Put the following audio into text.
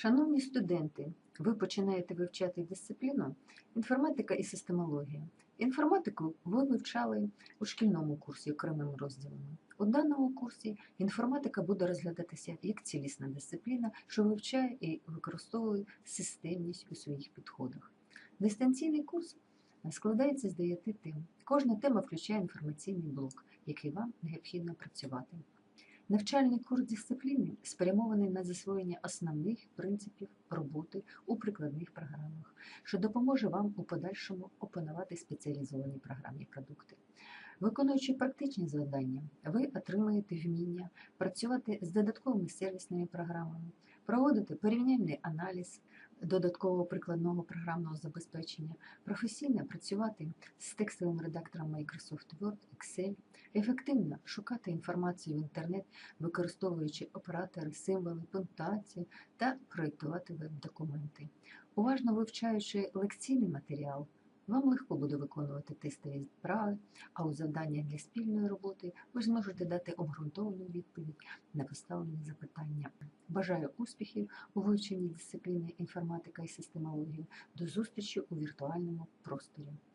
Шановні студенти, ви починаєте вивчати дисципліну інформатика і системологія. Інформатику ви вивчали у шкільному курсі окремими розділами. У даному курсі інформатика буде розглядатися як цілісна дисципліна, що вивчає і використовує системність у своїх підходах. Дистанційний курс складається з 9 тем. Кожна тема включає інформаційний блок, який вам необхідно працювати. Навчальний курс дисципліни спрямований на засвоєння основних принципів роботи у прикладних програмах, що допоможе вам у подальшому опанувати спеціалізовані програмні продукти. Виконуючи практичні завдання, ви отримаєте вміння працювати з додатковими сервісними програмами, проводити порівняльний аналіз додаткового прикладного програмного забезпечення, професійно працювати з текстовим редактором Microsoft Word, Excel, ефективно шукати інформацію в інтернет, використовуючи оператори, символи, пунктуацію та проєктувати веб-документи. Уважно вивчаючи лекційний матеріал, вам легко буде виконувати тестові вправи, а у завданнях для спільної роботи ви зможете дати обґрунтовану відповідь на поставлені запитання. Бажаю успіхів у вивченні дисципліни інформатика і системологія. До зустрічі у віртуальному просторі.